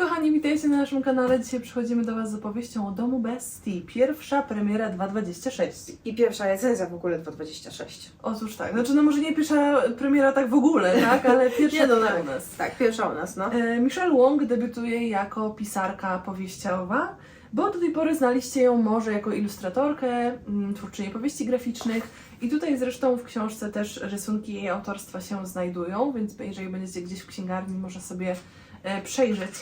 kochani, witajcie na naszym kanale. Dzisiaj przychodzimy do Was z opowieścią o Domu Bestii. Pierwsza premiera 2.26. I pierwsza recenzja w ogóle 226. Otóż tak, znaczy no może nie pierwsza premiera tak w ogóle, tak, ale pierwsza Nie, no, no. u nas. Tak, pierwsza u nas, no. E, Michelle Wong debiutuje jako pisarka powieściowa, bo do tej pory znaliście ją może jako ilustratorkę, mm, twórczynię powieści graficznych i tutaj zresztą w książce też rysunki jej autorstwa się znajdują, więc jeżeli będziecie gdzieś w księgarni, może sobie e, przejrzeć,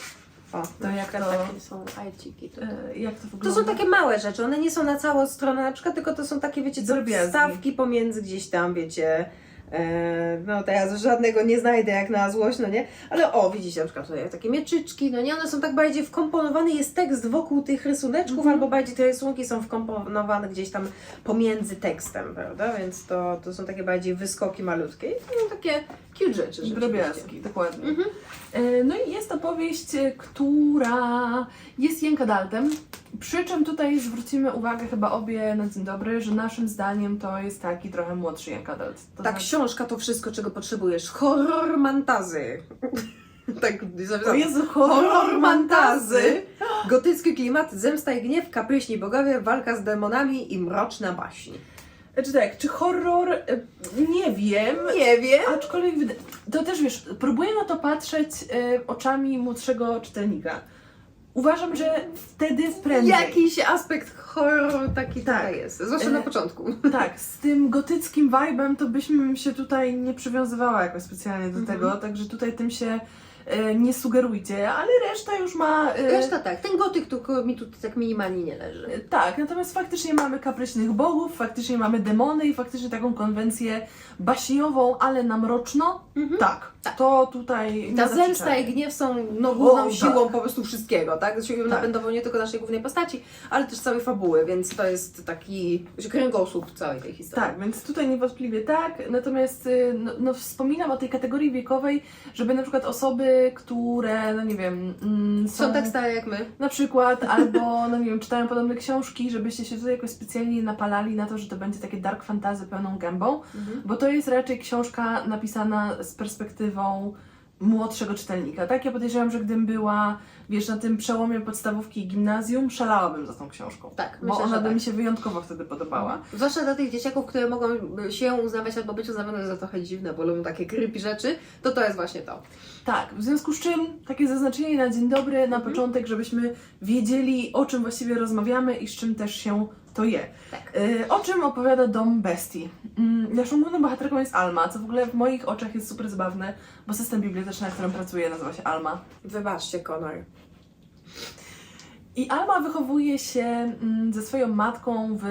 O, To jak to- takie są ajciki. tutaj. e, jak to To wygląda. są takie małe rzeczy, one nie są na całą stronę na przykład, tylko to są takie, wiecie, co, Drobiazgi. wstawki pomiędzy gdzieś tam, wiecie. E, no teraz żadnego nie znajdę jak na złość, no nie? Ale o, widzicie na przykład tutaj takie mieczyczki, no nie? One są tak bardziej wkomponowane, jest tekst wokół tych rysuneczków, Mhm. albo bardziej te rysunki są wkomponowane gdzieś tam pomiędzy tekstem, prawda? Więc to, to są takie bardziej wyskoki malutkie i to są takie cute rzeczy. Drobiazgi, dokładnie. Mhm. E, No i jest to powieść, e, która jest Jęka Daltem. Przy czym tutaj zwrócimy uwagę chyba obie na dzień dobry, że naszym zdaniem to jest taki trochę młodszy Jęka Dalt. To Ta znaczy- książka to wszystko, czego potrzebujesz. Horror mantazy. tak O zapisałam. Jezu, Horror mantazy. Gotycki klimat, zemsta i gniew, kapryśni bogowie, walka z demonami i mroczna baśń. Znaczy tak, czy horror? e, Nie wiem. Nie wiem. Aczkolwiek wyda- to też wiesz, próbuję na to patrzeć e, oczami młodszego czytelnika. Uważam, że wtedy prędzej. Jakiś aspekt horroru taki Tak. tutaj jest. Zwłaszcza E, na początku. Tak, z tym gotyckim vibe'em to byśmy się tutaj nie przywiązywała jakoś specjalnie do Mhm. tego, także tutaj tym się e, nie sugerujcie, ale reszta już ma... E, Reszta tak. Ten gotyk tu mi tu tak minimalnie nie leży. e, Tak, natomiast faktycznie mamy kapryśnych bogów, faktycznie mamy demony i faktycznie taką konwencję baśniową, ale na mroczno. Mhm. Tak, Tak. to tutaj... Ta zemsta i gniew są no, główną O, siłą tak. po prostu wszystkiego, tak? Siłą Tak. napędową nie tylko naszej głównej postaci, ale też całej fabuły, więc to jest taki kręgosłup całej tej historii. Tak, więc tutaj niewątpliwie tak. Natomiast y, no, no, wspominam o tej kategorii wiekowej, żeby na przykład osoby, które, no nie wiem, mm, są, Są tak stare jak my. na przykład, albo, no nie wiem, czytają podobne książki, żebyście się tutaj jakoś specjalnie napalali na to, że to będzie takie dark fantasy pełną gębą, bo to jest raczej książka napisana z perspektywą młodszego czytelnika, tak? Ja podejrzewam, że gdybym była, wiesz, na tym przełomie podstawówki i gimnazjum, szalałabym za tą książką. Tak, Bo myślę, ona że by tak. mi się wyjątkowo wtedy podobała. Zwłaszcza dla tych dzieciaków, które mogą się uznawać albo być uznawane za trochę dziwne, bo lubią takie creepy rzeczy, to to jest właśnie to. Tak, w związku z czym takie zaznaczenie na dzień dobry, na Mhm. początek, żebyśmy wiedzieli o czym właściwie rozmawiamy i z czym też się to je. Tak. Y, o czym opowiada Dom Bestii? Mm, naszą główną bohaterką jest Alma, co w ogóle w moich oczach jest super zabawne, bo system biblioteczny, na którym pracuję, nazywa się Alma. Wybaczcie, Conor. I Alma wychowuje się mm, ze swoją matką w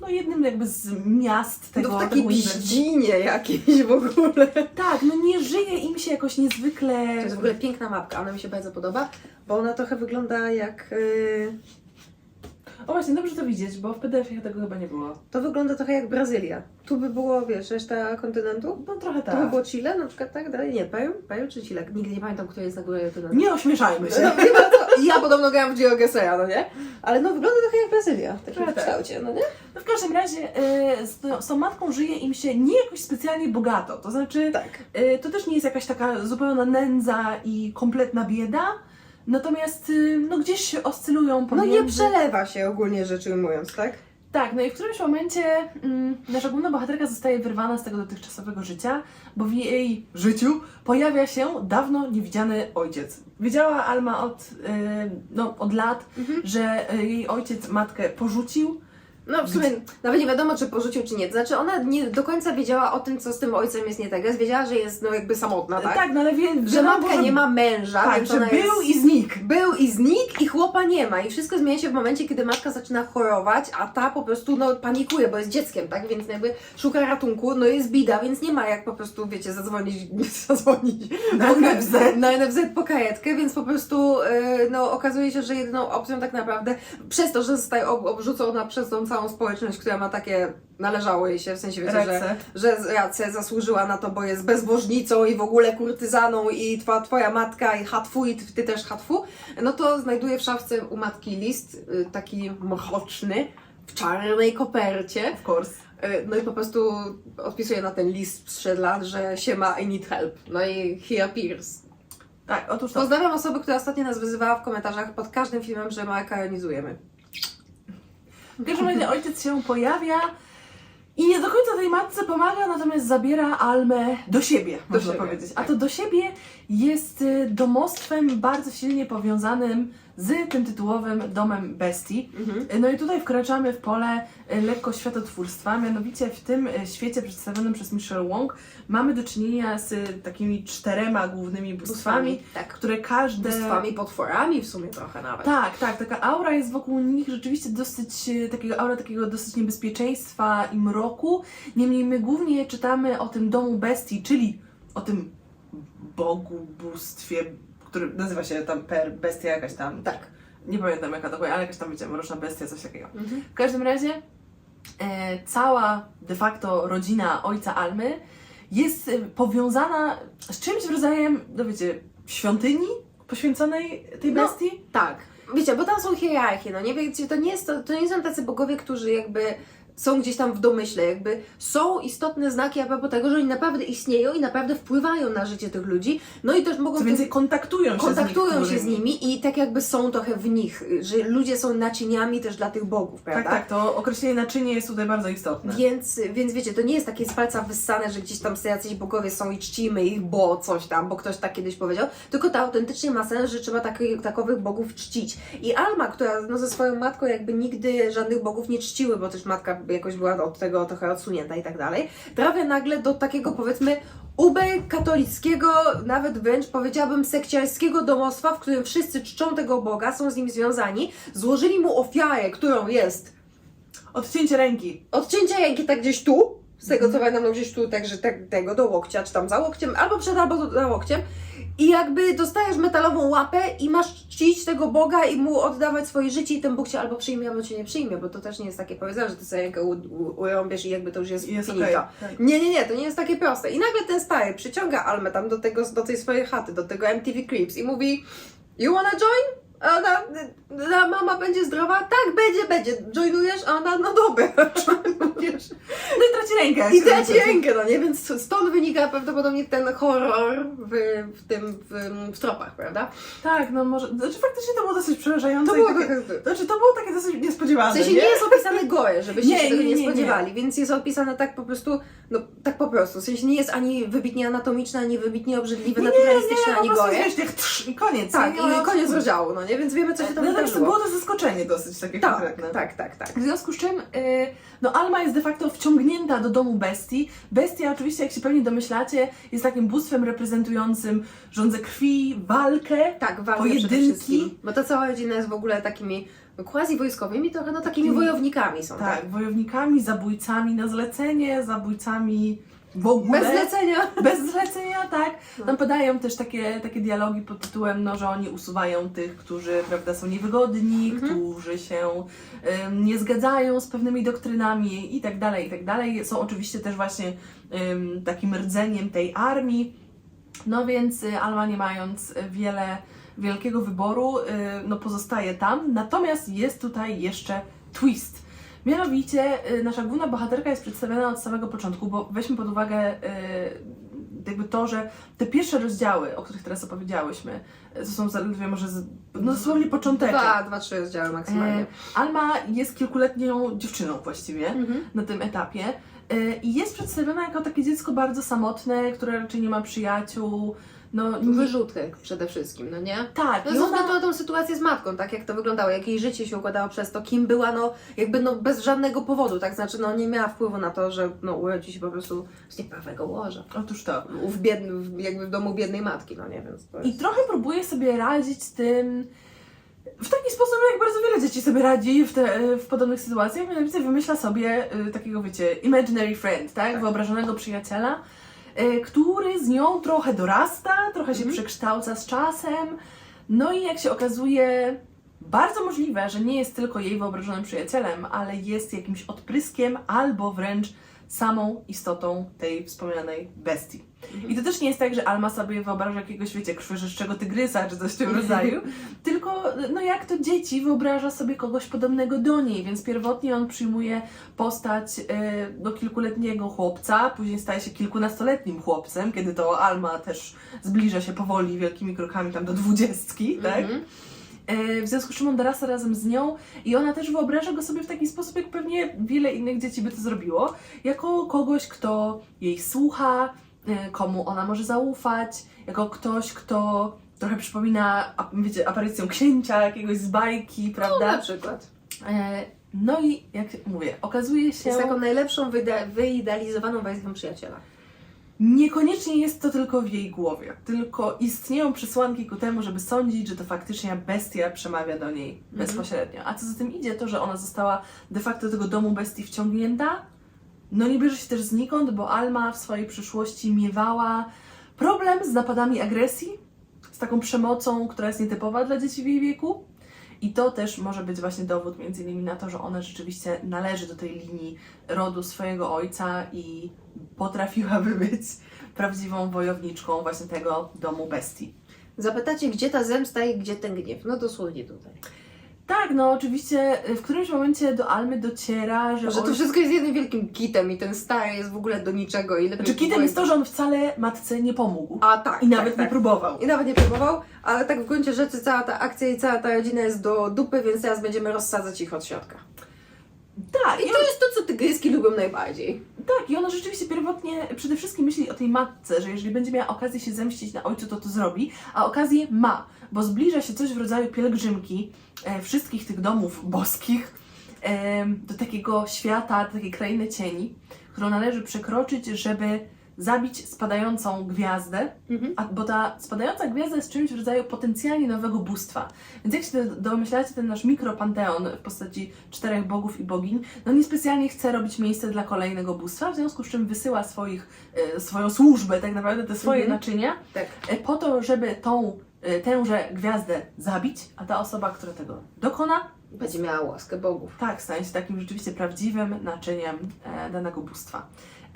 no, jednym jakby z miast tego, to w takiej piździnie jakiejś w ogóle. Tak, no nie żyje im się jakoś niezwykle... To jest w ogóle piękna mapka, ona mi się bardzo podoba, bo ona trochę wygląda jak... Yy, O właśnie, dobrze to widzieć, bo w PDF-ie tego chyba nie było. to wygląda trochę jak Brazylia. Tu by było, wiesz, reszta kontynentu. No trochę To by tak. było Chile na przykład, tak? Dalej? Nie, Peru? Peru czy Chile? Nigdy nie pamiętam, który jest na górze kontynentu. Nie ośmieszajmy się. No, nie co. Ja podobno grałam w GeoGesera, no nie? Ale no wygląda trochę jak Brazylia, w takim Trochę tak. kształcie, no nie? No w każdym razie e, z, z tą matką żyje im się nie jakoś specjalnie bogato. To znaczy, Tak. e, to też nie jest jakaś taka zupełna nędza i kompletna bieda. Natomiast e, no gdzieś się oscylują No pomiędzy... nie przelewa się ogólnie rzecz ujmując, tak? Tak, no i w którymś momencie mm, nasza główna bohaterka zostaje wyrwana z tego dotychczasowego życia, bo w jej życiu pojawia się dawno niewidziany ojciec. Wiedziała Alma od, e, no, od lat, Mhm. że e, jej ojciec matkę porzucił. No w sumie nawet nie wiadomo, czy porzucił, czy nie. Znaczy ona nie do końca wiedziała o tym, co z tym ojcem jest nie tak. Jest wiedziała, że jest no jakby samotna, tak? Tak, no ale wie, Że matka nie ma męża, Tak, więc że ona był jest... i znikł. Był i znikł i chłopa nie ma i wszystko zmienia się w momencie, kiedy matka zaczyna chorować, a ta po prostu no panikuje, bo jest dzieckiem, tak? Więc jakby szuka ratunku, no jest bida, więc nie ma jak po prostu, wiecie, zadzwonić, zadzwonić Na NFZ. na NFZ po karetkę, więc po prostu yy, no okazuje się, że jedyną opcją tak naprawdę przez to, że zostaje ob obrzucona przez tą całą społeczność, która ma takie należało jej się, w sensie wiecie, że Rece. że rację zasłużyła na to, bo jest bezbożnicą i w ogóle kurtyzaną i twa, twoja matka i hatfu i ty też hatfu, no to znajduje w szafce u matki list y, taki mroczny w czarnej kopercie. Of course. Y, No i po prostu odpisuje na ten list sprzed lat, że się ma I need help. No i he appears. Tak, otóż to. Pozdrawiam osoby, która ostatnio nas wyzywała w komentarzach pod każdym filmem, że Marka jonizujemy. W każdym razie ojciec się pojawia i nie do końca tej matce pomaga, natomiast zabiera Almę do siebie, Do można siebie, powiedzieć. A tak. to do siebie jest y, domostwem bardzo silnie powiązanym z tym tytułowym domem bestii. Mhm. No i tutaj wkraczamy w pole y, lekko światotwórstwa, mianowicie w tym y, świecie przedstawionym przez Michelle Wong mamy do czynienia z y, takimi czterema głównymi bóstwami, Tak. które każde... Bóstwami, potworami w sumie trochę nawet. Tak, tak, taka aura jest wokół nich rzeczywiście dosyć, e, takiego aura takiego dosyć niebezpieczeństwa i mroku. Niemniej my głównie czytamy o tym domu bestii, czyli o tym bogu, bóstwie, który nazywa się tam per bestia jakaś tam. Tak. Nie pamiętam jaka dokładnie, ale jakaś tam wiecie, mroczna bestia, coś takiego. Mhm. W każdym razie e, cała de facto rodzina ojca Almy jest e, powiązana z czymś w rodzajem, no wiecie, świątyni poświęconej tej No, bestii. Tak. Wiecie, bo tam są hierarchie, no nie wiecie, to nie, jest, to, to nie są tacy bogowie, którzy jakby są gdzieś tam w domyśle, jakby są istotne znaki a propos tego, że oni naprawdę istnieją i naprawdę wpływają na życie tych ludzi, no i też mogą Co więcej, kontaktują się kontaktują z się z nimi i tak jakby są trochę w nich, że ludzie są naczyniami też dla tych bogów, Tak, prawda? tak, to określenie naczynie jest tutaj bardzo istotne. Więc, więc wiecie, to nie jest takie z palca wyssane, że gdzieś tam jacyś bogowie są i czcimy ich, bo coś tam, bo ktoś tak kiedyś powiedział, tylko to autentycznie ma sens, że trzeba taki, takowych bogów czcić. I Alma, która no, ze swoją matką jakby nigdy żadnych bogów nie czciły, bo też matka jakoś była od tego trochę odsunięta i tak dalej, trafia nagle do takiego powiedzmy uber katolickiego, nawet wręcz powiedziałabym sekciarskiego domostwa, w którym wszyscy czczą tego Boga, są z nim związani, złożyli mu ofiarę, którą jest Odcięcie ręki. odcięcia ręki tak gdzieś tu, z tego co pamiętam, no gdzieś tu, także tak, tego do łokcia, czy tam za łokciem, albo przed, albo za łokciem. I jakby dostajesz metalową łapę i masz czcić tego Boga i mu oddawać swoje życie i ten Bóg cię albo przyjmie, albo cię nie przyjmie, bo to też nie jest takie powiedziane, że ty sobie rękę urąbiesz i jakby to już jest, Jest okej. Tak. Nie, nie, nie, to nie jest takie proste. I nagle ten stary przyciąga Almę tam do, tego, do tej swojej chaty, do tego MTV Creeps i mówi You wanna join? A ona, mama będzie zdrowa? Tak, będzie, będzie. Joinujesz? A ona, no dobra. No i traci rękę. I traci rękę, no nie? Więc stąd wynika prawdopodobnie ten horror w, w tym, w, w tropach, prawda? Tak, no może. Znaczy faktycznie to było dosyć przerażające. To było takie, trochę... Znaczy to było takie dosyć niespodziewane. W sensie nie? nie jest opisane gore, żebyście Nie, się tego nie, nie, nie, nie. spodziewali, więc jest opisane tak po prostu, no tak po prostu. W sensie nie jest ani wybitnie anatomiczne, ani wybitnie obrzydliwe, Nie, naturalistyczne, nie, po ani prostu gore. wiesz, jak trz, i koniec. Tak, nie? Nie i koniec rozdziału, no nie? Więc wiemy, co się tam to wydarzyło. To zaskoczenie dosyć takie Tak, konkretne. tak, tak, tak. W związku z czym, y, no Alma jest de facto wciągnięta do domu bestii. Bestia oczywiście, jak się pewnie domyślacie, jest takim bóstwem reprezentującym rządzę krwi, walkę. Tak, walkę Pojedynki. Bo ta cała rodzina jest w ogóle takimi no, quasi-wojskowymi, trochę no takimi Takimi- wojownikami są, tak? Tak, wojownikami, zabójcami na zlecenie, zabójcami w ogóle. Bez zlecenia. Bez zlecenia, tak. No. Tam podają też takie, takie dialogi pod tytułem, no, że oni usuwają tych, którzy prawda, są niewygodni, Mhm. którzy się nie zgadzają z pewnymi doktrynami i tak dalej, i tak dalej. Są oczywiście też właśnie takim rdzeniem tej armii. No więc y, Alma nie mając wiele, wielkiego wyboru, y, no pozostaje tam. Natomiast jest tutaj jeszcze twist. Mianowicie y, nasza główna bohaterka jest przedstawiona od samego początku, bo weźmy pod uwagę jakby to, że te pierwsze rozdziały, o których teraz opowiedziałyśmy, y, to są zaledwie może z, no dosłownie początek. Dwa, dwa, trzy rozdziały maksymalnie. E, Alma jest kilkuletnią dziewczyną właściwie Mhm. na tym etapie e, i jest przedstawiona jako takie dziecko bardzo samotne, które raczej nie ma przyjaciół. No, Wyrzutek przede wszystkim, no nie? tak, No i ze ona, względu na tą sytuację z matką, tak jak to wyglądało, jak jej życie się układało przez to, kim była, no jakby no bez żadnego powodu, tak znaczy no nie miała wpływu na to, że no urodzi się po prostu z nieprawego łoża. otóż to. W biedny, w, jakby w domu biednej matki, no nie, więc to I jest... trochę próbuje sobie radzić z tym w taki sposób, jak bardzo wiele dzieci sobie radzi w, te, w podobnych sytuacjach, mianowicie wymyśla sobie y, takiego, wiecie, imaginary friend, tak? Tak. Wyobrażonego przyjaciela, który z nią trochę dorasta, trochę się Mhm. przekształca z czasem, no i jak się okazuje, bardzo możliwe, że nie jest tylko jej wyobrażonym przyjacielem, ale jest jakimś odpryskiem albo wręcz samą istotą tej wspomnianej bestii. I to też nie jest tak, że Alma sobie wyobraża jakiegoś, wiecie, krwiożerczego tygrysa czy coś w tym rodzaju, tylko no jak to dzieci wyobraża sobie kogoś podobnego do niej, więc pierwotnie on przyjmuje postać e, do kilkuletniego chłopca, później staje się kilkunastoletnim chłopcem, kiedy to Alma też zbliża się powoli wielkimi krokami tam do dwudziestki, tak? Mhm. W związku z czym on dorasta razem z nią i ona też wyobraża go sobie w taki sposób, jak pewnie wiele innych dzieci by to zrobiło, jako kogoś, kto jej słucha, e, komu ona może zaufać, jako ktoś, kto trochę przypomina, wiecie, aparycję księcia jakiegoś z bajki, No, prawda? na przykład. E, No i jak mówię, okazuje się, Jest taką najlepszą, wyidealizowaną wersją przyjaciela. Niekoniecznie jest to tylko w jej głowie, tylko istnieją przesłanki ku temu, żeby sądzić, że to faktycznie bestia przemawia do niej bezpośrednio. A co za tym idzie, to, że ona została de facto do tego domu bestii wciągnięta, no nie bierze się też znikąd, bo Alma w swojej przyszłości miewała problem z napadami agresji, z taką przemocą, która jest nietypowa dla dzieci w jej wieku. I to też może być właśnie dowód między innymi na to, że ona rzeczywiście należy do tej linii rodu swojego ojca i potrafiłaby być prawdziwą wojowniczką właśnie tego domu bestii. Zapytacie, gdzie ta zemsta i gdzie ten gniew? No dosłownie tutaj. Tak, no oczywiście w którymś momencie do Almy dociera, że, Że to oj- wszystko jest jednym wielkim kitem i ten stary jest w ogóle do niczego i lepiej Znaczy kitem jest to, że on wcale matce nie pomógł. A tak, I nawet tak, tak. nie próbował. I nawet nie próbował, ale tak w gruncie rzeczy cała ta akcja i cała ta rodzina jest do dupy, więc teraz będziemy rozsadzać ich od środka. Tak, I to jest to, co tygryski lubią najbardziej. Tak, i ona rzeczywiście pierwotnie przede wszystkim myśli o tej matce, że jeżeli będzie miała okazję się zemścić na ojcu, to to zrobi, a okazję ma, bo zbliża się coś w rodzaju pielgrzymki e, wszystkich tych domów boskich e, do takiego świata, do takiej krainy cieni, którą należy przekroczyć, żeby zabić spadającą gwiazdę, Mhm. a, bo ta spadająca gwiazda jest czymś w rodzaju potencjalnie nowego bóstwa. Więc jak się domyślacie, ten nasz mikropanteon w postaci czterech bogów i bogiń, no niespecjalnie chce robić miejsce dla kolejnego bóstwa, w związku z czym wysyła swoich, e, swoją służbę, tak naprawdę te swoje Mhm. naczynia, Tak. e, po to, żeby tą, e, tęże gwiazdę zabić, a ta osoba, która tego dokona, Będzie miała łaskę bogów. tak, stanie się takim rzeczywiście prawdziwym naczyniem danego bóstwa.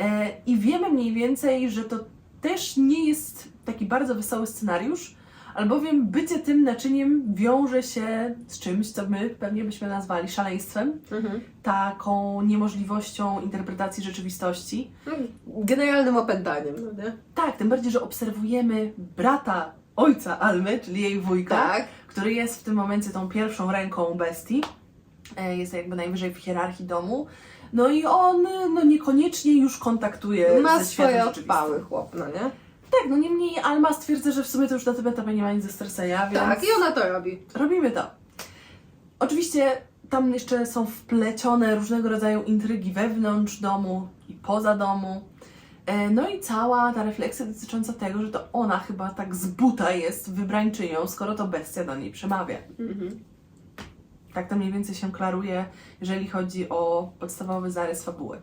E, I wiemy mniej więcej, że to też nie jest taki bardzo wesoły scenariusz, albowiem bycie tym naczyniem wiąże się z czymś, co my pewnie byśmy nazwali szaleństwem, Mhm. taką niemożliwością interpretacji rzeczywistości. No, Generalnym opętaniem, no nie? Tak, tym bardziej, że obserwujemy brata ojca Almy, czyli jej wujka, Tak. który jest w tym momencie tą pierwszą ręką bestii. E, Jest jakby najwyżej w hierarchii domu. No i on no niekoniecznie już kontaktuje Ma ze światem swoje rzeczywistym. odpały chłop, no nie? Tak, no niemniej Alma stwierdza, że w sumie to już na tym etapie nie ma nic ze Starseya, więc Tak, i ona to robi. robimy to. Oczywiście tam jeszcze są wplecione różnego rodzaju intrygi wewnątrz domu i poza domu. E, No i cała ta refleksja dotycząca tego, że to ona chyba tak z buta jest wybrańczynią, skoro to bestia do niej przemawia. Mhm. Tak to mniej więcej się klaruje, jeżeli chodzi o podstawowy zarys fabuły.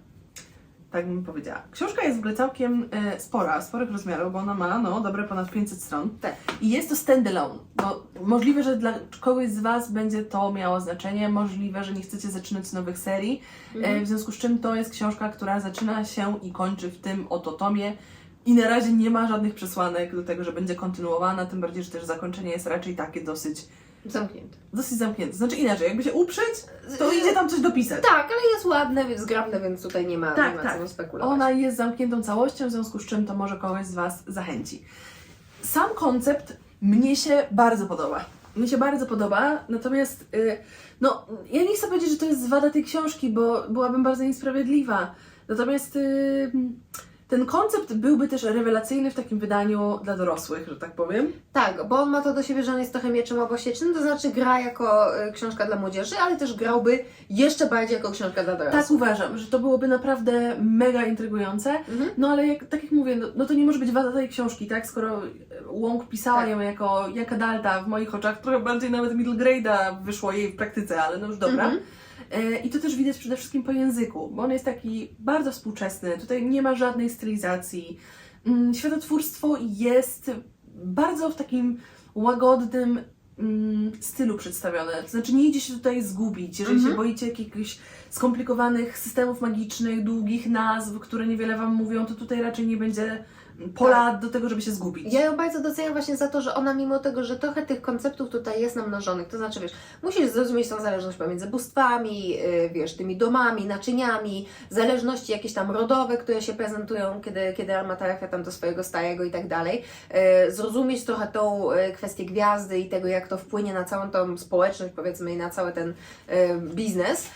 Tak bym powiedziała. Książka jest w ogóle całkiem e, spora, sporych rozmiarów, bo ona ma no, dobre ponad 500 stron. Tak. I jest to standalone, bo możliwe, że dla kogoś z Was będzie to miało znaczenie, możliwe, że nie chcecie zaczynać nowych serii, e, w związku z czym to jest książka, która zaczyna się i kończy w tym oto tomie i na razie nie ma żadnych przesłanek do tego, że będzie kontynuowana, tym bardziej, że też zakończenie jest raczej takie dosyć Zamknięte. dosyć zamknięte. Znaczy inaczej, jakby się uprzeć, to idzie tam coś dopisać. Tak, ale jest ładne, więc zgrabne, więc tutaj nie ma, Tak, nie ma tak. co spekulować. Ona jest zamkniętą całością, w związku z czym to może kogoś z Was zachęci. Sam koncept mnie się bardzo podoba. Mnie się bardzo podoba, natomiast y, no, ja nie chcę powiedzieć, że to jest wada tej książki, bo byłabym bardzo niesprawiedliwa. Natomiast y, ten koncept byłby też rewelacyjny w takim wydaniu dla dorosłych, że tak powiem. Tak, bo on ma to do siebie, że on jest trochę mieczem obosiecznym, to znaczy gra jako y, książka dla młodzieży, ale też grałby jeszcze bardziej jako książka dla dorosłych. Tak uważam, że to byłoby naprawdę mega intrygujące. Mhm. No ale jak, tak jak mówię, no, no to nie może być wada tej książki, tak? Skoro Łąk pisała Tak. ją jako Jaka Dalta w moich oczach, trochę bardziej nawet middle grade'a wyszło jej w praktyce, ale no już dobra. Mhm. E, I to też widać przede wszystkim po języku, bo on jest taki bardzo współczesny, tutaj nie ma żadnej stylizacji. Mm, Światotwórstwo jest bardzo w takim łagodnym, mm, stylu przedstawione. To znaczy nie idzie się tutaj zgubić. Jeżeli Mhm. się boicie jakichś skomplikowanych systemów magicznych, długich nazw, które niewiele wam mówią, to tutaj raczej nie będzie pola do tego, żeby się zgubić. Ja ją bardzo doceniam właśnie za to, że ona mimo tego, że trochę tych konceptów tutaj jest namnożonych, to znaczy wiesz, musisz zrozumieć tą zależność pomiędzy bóstwami, yy, wiesz, tymi domami, naczyniami, zależności jakieś tam rodowe, które się prezentują, kiedy, kiedy Alma trafia tam do swojego starego i tak dalej. Yy, zrozumieć trochę tą yy, kwestię gwiazdy i tego, jak to wpłynie na całą tą społeczność, powiedzmy, i na cały ten yy, biznes.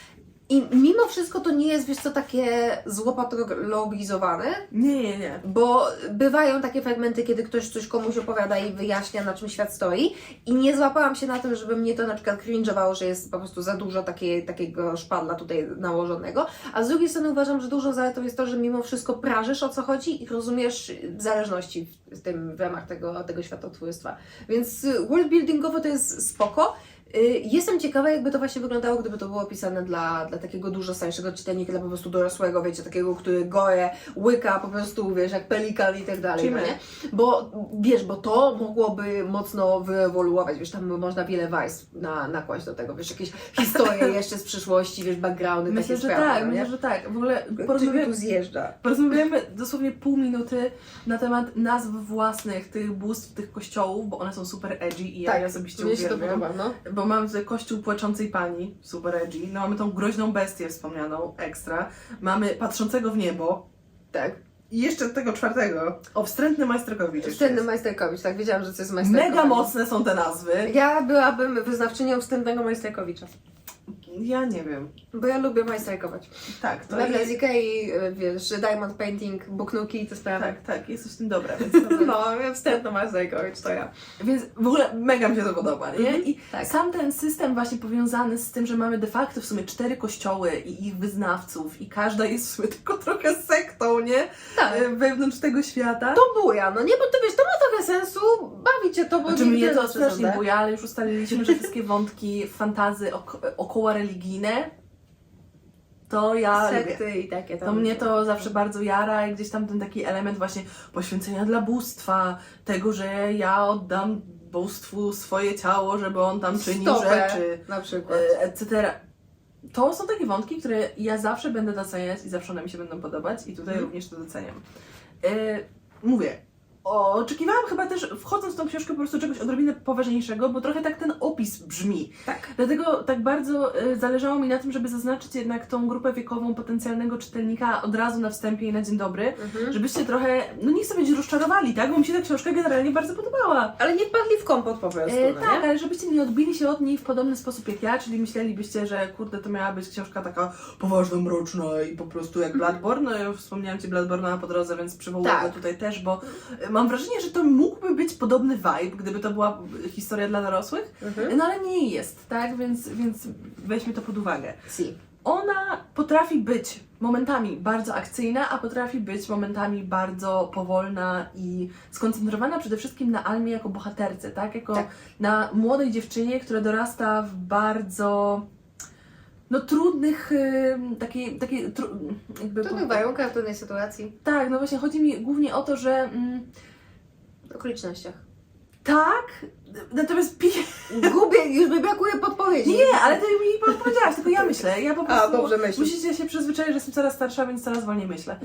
I mimo wszystko to nie jest, wiesz co, takie złopatologizowane, Nie, nie, nie. bo bywają takie fragmenty, kiedy ktoś coś komuś opowiada i wyjaśnia, na czym świat stoi. I nie złapałam się na tym, żeby mnie to na przykład cringe'owało, że jest po prostu za dużo takie, takiego szpadla tutaj nałożonego. A z drugiej strony uważam, że dużą zaletą jest to, że mimo wszystko prażysz o co chodzi i rozumiesz zależności w, tym, w ramach tego, tego światotwórstwa. Więc y, worldbuildingowo to jest spoko. Y, Jestem ciekawa, jakby to właśnie wyglądało, gdyby to było pisane dla, dla takiego dużo starszego czytelnika, dla po prostu dorosłego, wiecie, takiego, który goje, łyka po prostu, wiesz, jak pelikan i tak dalej, no nie? Bo, wiesz, bo to mogłoby mocno wyewoluować, wiesz, tam można wiele wajs na, nakłaść do tego, wiesz, jakieś historie jeszcze z przyszłości, wiesz, backgroundy, Myślę, takie że sprawy, tak, no myślę, że tak. W ogóle Który tu porozmawiamy, zjeżdża. porozmawiamy dosłownie pół minuty na temat nazw własnych tych bóstw, tych kościołów, bo one są super edgy i ja osobiście Tak, się to uwielbiam. podoba, no. Bo mamy tutaj kościół płaczącej pani, super edgy. No mamy tą groźną bestię wspomnianą, ekstra. Mamy patrzącego w niebo. Tak. I jeszcze tego czwartego. O, wstrętny majsterkowicz. jest. Majsterkowicz, tak, wiedziałam, że to jest Majsterkowicz. Mega mocne są te nazwy. Ja byłabym wyznawczynią wstępnego Majsterkowicza, Ja nie wiem. bo ja lubię majsterkować. Tak, to Meble z jest, Ikei, wiesz, diamond painting, buknuki i te sprawy. tak, tak, jesteś w tym dobra, więc to No, wstępny Majsterkowicz to ja. Więc w ogóle mega mi się to podoba, nie? Mhm, I tak. sam ten system właśnie powiązany z tym, że mamy de facto w sumie cztery kościoły i ich wyznawców i każda jest w sumie tylko trochę sektą, nie? Tak. E, Wewnątrz tego świata. To buja, no nie, bo to wiesz, to ma trochę sensu, bawi cię to, bo Znaczy nie mnie to strasznie buja, ale już ustaliliśmy, że wszystkie wątki fantazy ok około religijne to ja lubię. Sekty i takie tam. To mnie to zawsze bardzo jara i gdzieś tam ten taki element właśnie poświęcenia dla bóstwa, tego, że ja oddam bóstwu swoje ciało, żeby on tam czynił Stopę, rzeczy, na przykład. e, etc. To są takie wątki, które ja zawsze będę doceniać i zawsze one mi się będą podobać i tutaj Mhm. również to doceniam. E, mówię, oczekiwałam chyba też, wchodząc w tą książkę, po prostu czegoś odrobinę poważniejszego, bo trochę tak ten opis brzmi. Tak. Dlatego tak bardzo e, zależało mi na tym, żeby zaznaczyć jednak tą grupę wiekową potencjalnego czytelnika od razu na wstępie i na dzień dobry, Mhm. żebyście trochę, no nie chcę być rozczarowali, tak? Bo mi się ta książka generalnie bardzo podobała. Ale nie wpadli w kompot po prostu, E, no tak, nie? ale żebyście nie odbili się od niej w podobny sposób jak ja, czyli myślelibyście, że kurde, to miała być książka taka poważna, mroczna i po prostu jak Bloodborne. No ja wspomniałam Ci Bloodborne'a po drodze, więc przywołuję Tak. go tutaj też, bo e, mam wrażenie, że to mógłby być podobny vibe, gdyby to była historia dla dorosłych, Mhm. no ale nie jest, tak? Więc, więc weźmy to pod uwagę. Si. Ona potrafi być momentami bardzo akcyjna, a potrafi być momentami bardzo powolna i skoncentrowana przede wszystkim na Almie jako bohaterce, tak? Jako Tak. na młodej dziewczynie, która dorasta w bardzo no trudnych, takiej, takiej tru, jakby... Trudnych warunkach, w trudnej sytuacji, Tak, no właśnie chodzi mi głównie o to, że mm, w okolicznościach. tak, natomiast pi- Gubię, już mi brakuje podpowiedzi. nie, ale ty mi po- powiedziałaś, tylko ja myślę, ja po A, prostu... dobrze myślisz. Musicie się przyzwyczaić, że jestem coraz starsza, więc coraz wolniej myślę.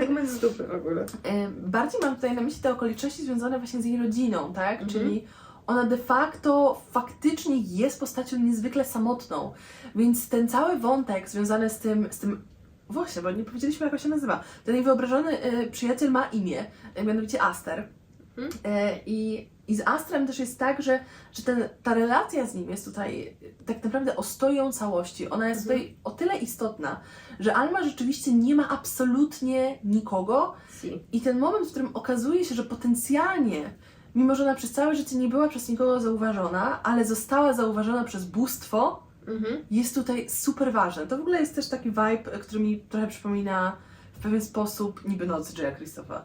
Argument z dupy w ogóle. Bardziej mam tutaj na myśli te okoliczności związane właśnie z jej rodziną, tak? Mhm. Czyli ona de facto faktycznie jest postacią niezwykle samotną, więc ten cały wątek związany z tym, z tym właśnie, bo nie powiedzieliśmy jak on się nazywa. Ten jej wyobrażony e, przyjaciel ma imię, e, mianowicie Aster. Mhm. E, I, I z Astrem też jest tak, że, że ten, ta relacja z nim jest tutaj tak naprawdę ostoją całości. Ona jest Mhm. tutaj o tyle istotna, że Alma rzeczywiście nie ma absolutnie nikogo, Si. i ten moment, w którym okazuje się, że potencjalnie, mimo że ona przez całe życie nie była przez nikogo zauważona, ale została zauważona przez bóstwo, Mhm. jest tutaj super ważne. To w ogóle jest też taki vibe, który mi trochę przypomina w pewien sposób niby noc Jaya Christopha.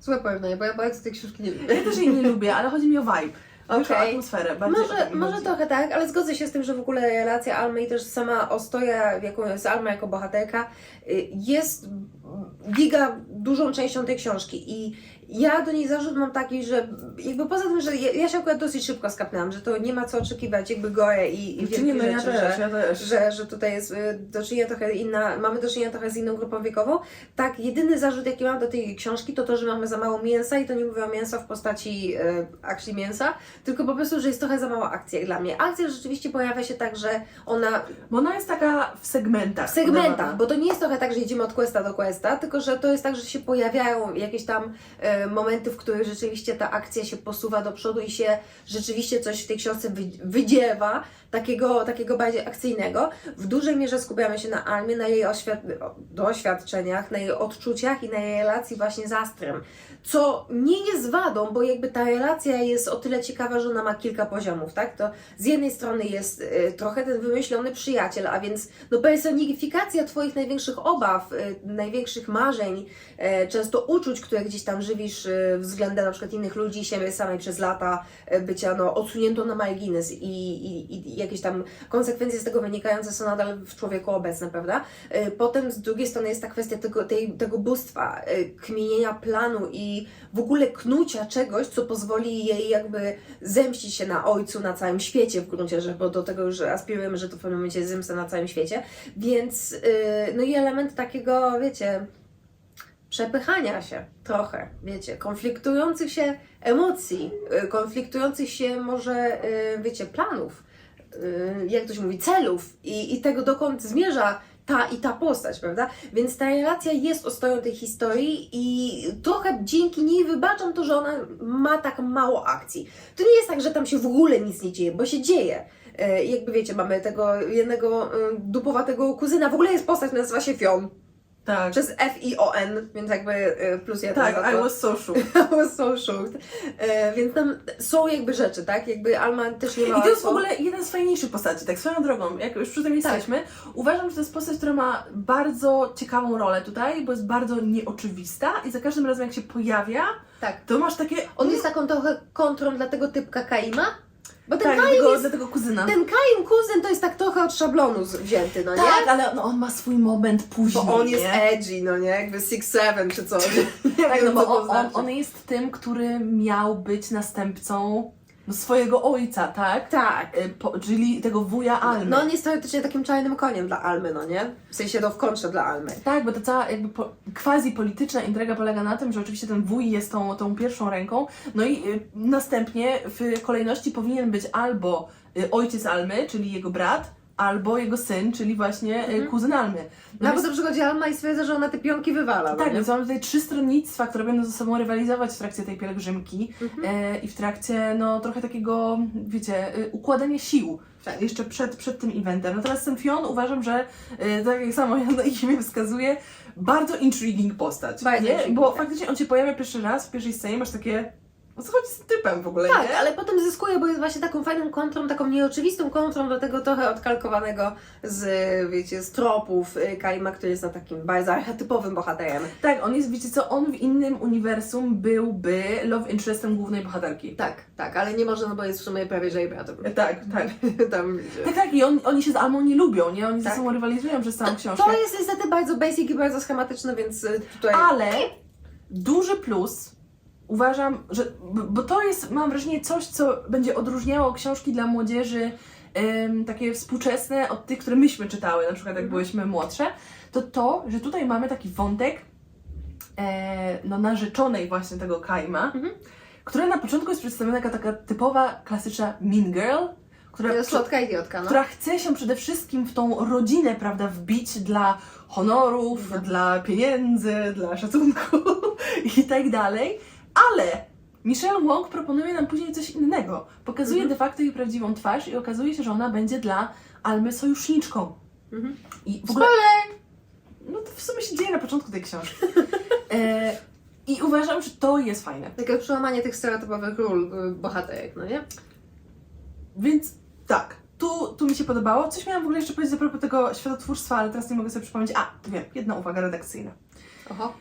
Złe porównanie, bo ja bardzo tej książki nie lubię. Ja też jej nie lubię, ale chodzi mi o vibe. Wiesz, o Okej. atmosferę. bardziej o to Może, może trochę tak, ale zgodzę się z tym, że w ogóle relacja Almy i też sama ostoja, jaką jest Alma jako bohaterka, y, jest giga dużą częścią tej książki i Ja do niej zarzut mam taki, że jakby poza tym, że ja, ja się akurat dosyć szybko skapnęłam, że to nie ma co oczekiwać, jakby gore i, i Czy nie, no ja rzeczy, też, że, ja też. że, że tutaj jest y, do czynienia trochę inna, mamy do czynienia trochę z inną grupą wiekową. Tak, jedyny zarzut jaki mam do tej książki to to, że mamy za mało mięsa i to nie mówię o mięsa w postaci y, akcji mięsa, tylko po prostu, że jest trochę za mała akcja dla mnie. Akcja rzeczywiście pojawia się tak, że ona Bo ona jest taka w segmentach. w segmentach, bo to nie jest trochę tak, że jedziemy od questa do questa, tylko że to jest tak, że się pojawiają jakieś tam e, momenty, w których rzeczywiście ta akcja się posuwa do przodu i się rzeczywiście coś w tej książce wy, wydziewa, takiego, takiego bardziej akcyjnego. W dużej mierze skupiamy się na Almie, na jej doświadczeniach, na jej odczuciach i na jej relacji właśnie z Astrem. Co nie jest wadą, bo jakby ta relacja jest o tyle ciekawa, że ona ma kilka poziomów, tak? To z jednej strony jest e, trochę ten wymyślony przyjaciel, a więc no personifikacja Twoich największych obaw, e, największych marzeń, często uczuć, które gdzieś tam żywisz e, względem na przykład innych ludzi, siebie samej przez lata e, bycia no, na margines i, i, i jakieś tam konsekwencje z tego wynikające są nadal w człowieku obecne, prawda? E, Potem z drugiej strony jest ta kwestia tego, tej, tego bóstwa, kmienienia planu i w ogóle knucia czegoś, co pozwoli jej jakby zemścić się na ojcu na całym świecie w gruncie rzeczy, bo do tego już aspirujemy, że to w pewnym momencie zemsta na całym świecie, więc no i element takiego, wiecie, przepychania się trochę, wiecie, konfliktujących się emocji, yy, konfliktujących się może, yy, wiecie, planów, yy, jak to się mówi, celów i, i tego, dokąd zmierza ta i ta postać, prawda? Więc ta relacja jest ostoją tej historii i trochę dzięki niej wybaczam to, że ona ma tak mało akcji. To nie jest tak, że tam się w ogóle nic nie dzieje, bo się dzieje. Jakby wiecie, mamy tego jednego dupowatego kuzyna, w ogóle jest postać, nazywa się Fion, Tak, przez F-I-O-N, więc jakby e, plus jeden tak, za I to. was so shook. I was so shocked. E, więc tam są jakby rzeczy, tak? Jakby Alma też nie ma I to jest w ogóle jeden z fajniejszych postaci, tak swoją drogą, jak już przy tym jesteśmy, uważam, że to jest postać, która ma bardzo ciekawą rolę tutaj, bo jest bardzo nieoczywista i za każdym razem jak się pojawia, Tak. to masz takie... On jest taką trochę kontrą dla tego typka Kaima, bo ten tak, Kaim dla tego, jest kuzyna. Ten Kaim kuzyn to tak od szablonu z- wzięty, no nie? Tak, ale no, on ma swój moment później, Bo on jest nie? edgy, no nie? Jakby 6-7 czy coś. Nie Tak, no wiem, bo co to on, on, znaczy. on jest tym, który miał być następcą no, swojego ojca, tak? Tak. Y, Po, czyli tego wuja Almy. No on jest teoretycznie takim czarnym koniem dla Almy, no nie? W sensie to w kontrze dla Almy. Tak, bo ta cała jakby po, quasi polityczna intryga polega na tym, że oczywiście ten wuj jest tą, tą pierwszą ręką, no i y, następnie w kolejności powinien być albo y, ojciec Almy, czyli jego brat, albo jego syn, czyli właśnie y, Mhm. kuzyn Almy. No więc- bo to przychodzi Alma i stwierdza, że ona te pionki wywala, no tak, nie? więc mamy tutaj trzy stronnictwa, które będą ze sobą rywalizować w trakcie tej pielgrzymki Mhm. e, i w trakcie, no, trochę takiego, wiecie, y, układania sił. Tak. Jeszcze przed, przed tym eventem. Natomiast ten Fion uważam, że y, tak jak samo na imię wskazuje, bardzo intriguing postać. Bardzo nie? intriguing, Bo tak. faktycznie on się pojawia pierwszy raz w pierwszej scenie, masz takie. O co chodzi z tym typem w ogóle? Tak, nie? ale potem zyskuje, bo jest właśnie taką fajną kontrą, taką nieoczywistą kontrą do tego trochę odkalkowanego z, wiecie, z tropów y, Kaima, który jest no, takim bardzo archetypowym bohaterem. Tak, on jest, wiecie co, on w innym uniwersum byłby love interestem głównej bohaterki. Tak, tak, ale nie może, no bo jest w sumie prawie że jej bratem. Tak, tak. Tam, wiecie. Tak, tak, i on, oni się z Almą nie lubią, nie? Oni Tak. ze sobą rywalizują przez całą książkę. To jest niestety bardzo basic i bardzo schematyczne, więc y, tutaj... Ale duży plus uważam, że. Bo to jest, mam wrażenie, coś, co będzie odróżniało książki dla młodzieży takie współczesne od tych, które myśmy czytały, na przykład jak Mhm. byłyśmy młodsze, to to, że tutaj mamy taki wątek e, no, narzeczonej właśnie tego Kaima, Mhm. która na początku jest przedstawiona jako taka typowa, klasyczna mean girl, która, jest słodka idiotka, no. która chce się przede wszystkim w tą rodzinę, prawda, wbić dla honorów, Mhm. dla pieniędzy, dla szacunku i tak dalej, ale Michelle Wong proponuje nam później coś innego. Pokazuje Mhm. de facto jej prawdziwą twarz i okazuje się, że ona będzie dla Almy sojuszniczką. Mhm. I w ogóle... No to w sumie się dzieje na początku tej książki. e, I uważam, że to jest fajne. Takie przełamanie tych stereotypowych ról y, bohaterek, no nie? Więc tak, tu, tu mi się podobało. Coś miałam w ogóle jeszcze powiedzieć a propos tego światotwórstwa, ale teraz nie mogę sobie przypomnieć. A, wiem, jedna uwaga redakcyjna. Oho.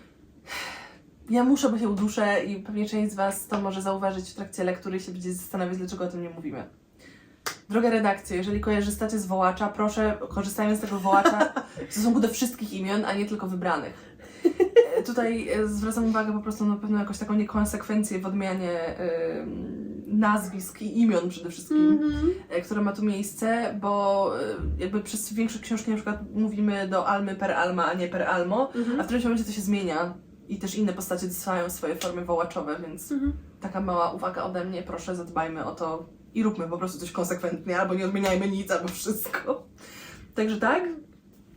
Ja muszę, bo się uduszę i pewnie część z Was to może zauważyć w trakcie lektury i się będzie zastanawiać, dlaczego o tym nie mówimy. Droga redakcja, jeżeli korzystacie z wołacza, proszę korzystajmy z tego wołacza w stosunku do wszystkich imion, a nie tylko wybranych. E, tutaj e, zwracam uwagę po prostu na pewną jakąś taką niekonsekwencję w odmianie nazwisk i imion przede wszystkim, Mhm. e, które ma tu miejsce, bo jakby przez większość książki na przykład mówimy do Almy per Alma, a nie per Almo, a w Mhm. którymś momencie to się zmienia i też inne postacie dostają swoje formy wołaczowe, więc Mhm. taka mała uwaga ode mnie, proszę zadbajmy o to i róbmy po prostu coś konsekwentnie, albo nie odmieniajmy nic, albo wszystko. Także tak.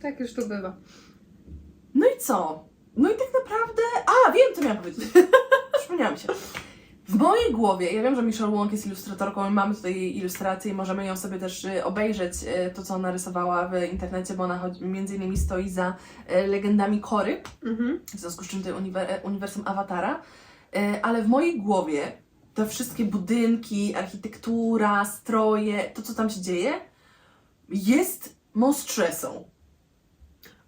Tak już to bywa. No i co? No i tak naprawdę. A, wiem, co miałam powiedzieć. Przypomniałam się. W mojej głowie, ja wiem, że Michelle Wong jest ilustratorką i mamy tutaj jej ilustracje i możemy ją sobie też y, obejrzeć, y, to co ona rysowała w internecie, bo ona chodzi, między innymi stoi za y, legendami Kory, Mhm. w związku z czym tutaj uniwer- uniwersum Awatara, ale w mojej głowie te wszystkie budynki, architektura, stroje, to co tam się dzieje, jest monstresą.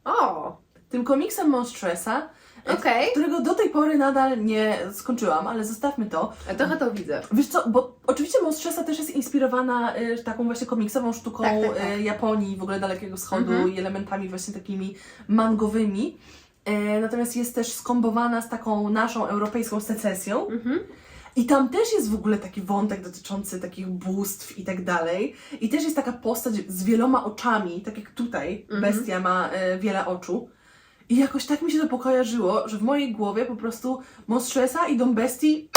O, Tym komiksem Monstresa, okej. którego do tej pory nadal nie skończyłam, ale zostawmy to. Trochę to widzę. Wiesz co, bo oczywiście Monstresa też jest inspirowana y, taką właśnie komiksową sztuką Tak, tak, tak. y, Japonii, w ogóle Dalekiego Wschodu Mhm. i elementami właśnie takimi mangowymi. E, natomiast jest też skombowana z taką naszą europejską secesją. Mhm. I tam też jest w ogóle taki wątek dotyczący takich bóstw i tak dalej. I też jest taka postać z wieloma oczami, tak jak tutaj Mhm. bestia ma e, wiele oczu. I jakoś tak mi się to pokojarzyło, że w mojej głowie po prostu Monstresa i Dom Bestii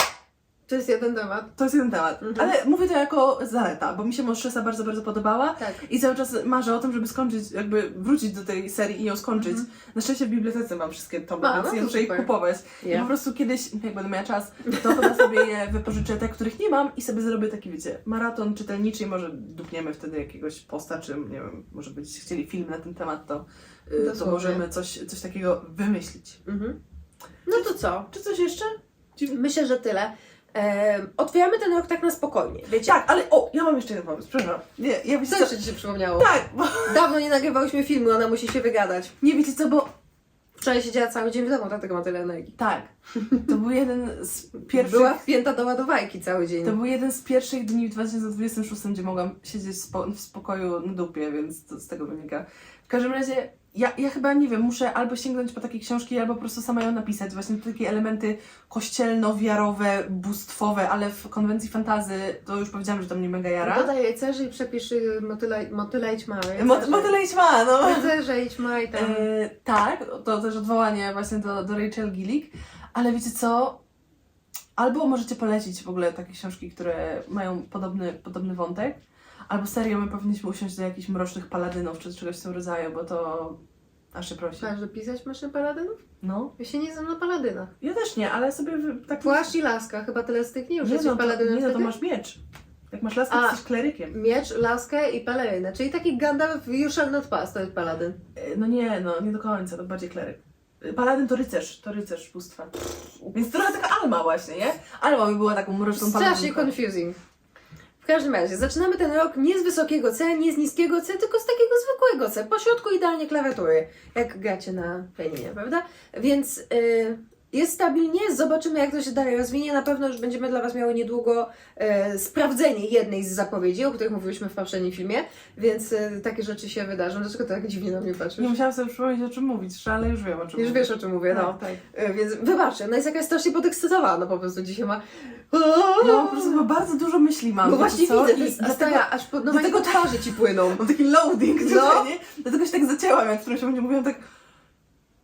To jest jeden temat. to jest jeden temat. Mhm. Ale mówię to jako zaleta, bo mi się Monstresa bardzo, bardzo podobała. Tak. I cały czas marzę o tym, żeby skończyć, jakby wrócić do tej serii i ją skończyć. Mhm. Na szczęście w bibliotece mam wszystkie tomy, A, więc no to muszę ich kupować. I Ja. po prostu kiedyś, jak będę miała czas, to chyba sobie je wypożyczę te, których nie mam i sobie zrobię taki, wiecie, maraton czytelniczy i może dupniemy wtedy jakiegoś posta, czy nie wiem, może będziecie chcieli film na ten temat, to, y, to Dosłownie. możemy coś, coś takiego wymyślić. Mhm. No to co? Czy coś jeszcze? Myślę, że tyle. Otwieramy ten rok tak na spokojnie, wiecie? Tak, ale o, ja mam jeszcze jeden pomysł, przepraszam. Nie, ja wiecie Co co? jeszcze Ci się przypomniało? Tak, bo Dawno nie nagrywałyśmy filmu, ona musi się wygadać. nie wiecie co, bo Wczoraj siedziała cały dzień w domu, dlatego ma tyle energii. tak, to był jeden z pierwszych... Była wpięta do ładowajki cały dzień. To był jeden z pierwszych dni w 2026, gdzie mogłam siedzieć w spokoju na dupie, więc to z tego wynika. W każdym razie, ja, ja chyba nie wiem, muszę albo sięgnąć po takie książki, albo po prostu sama ją napisać. Właśnie takie elementy kościelno-wiarowe, bóstwowe, ale w konwencji fantazy to już powiedziałam, że to mnie mega jara. Dodaj jajcerze i przepisz y, motyla, motyla i. Mot- ćma, no. Jajcerze i ćma i tam... E, tak, to też odwołanie właśnie do, do Rachel Gillick, ale wiecie co? Albo możecie polecić w ogóle takie książki, które mają podobny, podobny wątek, albo serio my powinniśmy usiąść do jakichś mrocznych paladynów czy czegoś w tym rodzaju, bo to aż się prosi. Masz dopisać paladynów? No, Ja się nie znam na paladynach. ja też nie, ale sobie wy- tak... Płaszcz i laska, chyba tyle z tych nie już nie, jesteś no, to, paladynem nie, no to wtedy? masz miecz. Jak masz laskę, to A. jesteś klerykiem. Miecz, laskę i pelerynę, czyli taki Gandalf You Shall Not Pass, to jest paladyn. E, No nie, no nie do końca, to bardziej kleryk. E, Paladyn to rycerz, to rycerz bóstwa. Więc trochę taka Alma właśnie, nie? Alma by była taką mroczną Strasznie paladynką. confusing. Każdym razie, zaczynamy ten rok nie z wysokiego C, nie z niskiego C, tylko z takiego zwykłego C. Po środku idealnie klawiatury, jak gracie na pianinie, prawda? Więc y, jest stabilnie, zobaczymy jak to się dalej rozwinie. Na pewno już będziemy dla Was miały niedługo y, sprawdzenie jednej z zapowiedzi, o których mówiliśmy w poprzednim filmie, więc y, takie rzeczy się wydarzą. Dlaczego tak dziwnie na mnie patrzysz? Nie musiałam sobie przypomnieć o czym mówić, ale już wiem o czym Już mówię. wiesz o czym mówię, no. Tak, tak. Y, Więc wybaczcie, ona jest jakaś strasznie podekscytowana po prostu dzisiaj ma. No po prostu bo bardzo dużo myśli mam. No wiecie właśnie co? widzę, I to jest dlatego, dlatego, aż pod nowe dlatego twarzy ci płyną. Mam taki loading tutaj, No. nie? Dlatego się tak zacięłam, jak w którymś momencie mówiłam tak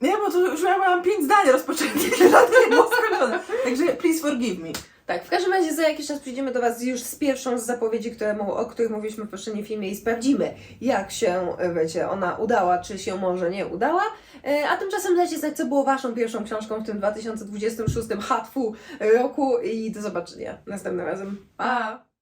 nie, bo to już miałam pięć zdań rozpoczętych, żadne nie było skończone. Także please forgive me. Tak, w każdym razie za jakiś czas przyjdziemy do Was już z pierwszą z zapowiedzi, które, o których mówiliśmy w poprzednim filmie i sprawdzimy, jak się, e, wiecie, ona udała, czy się może nie udała. E, A tymczasem dajcie znać, co było Waszą pierwszą książką w tym 2026 hatfu roku i do zobaczenia następnym razem. Pa!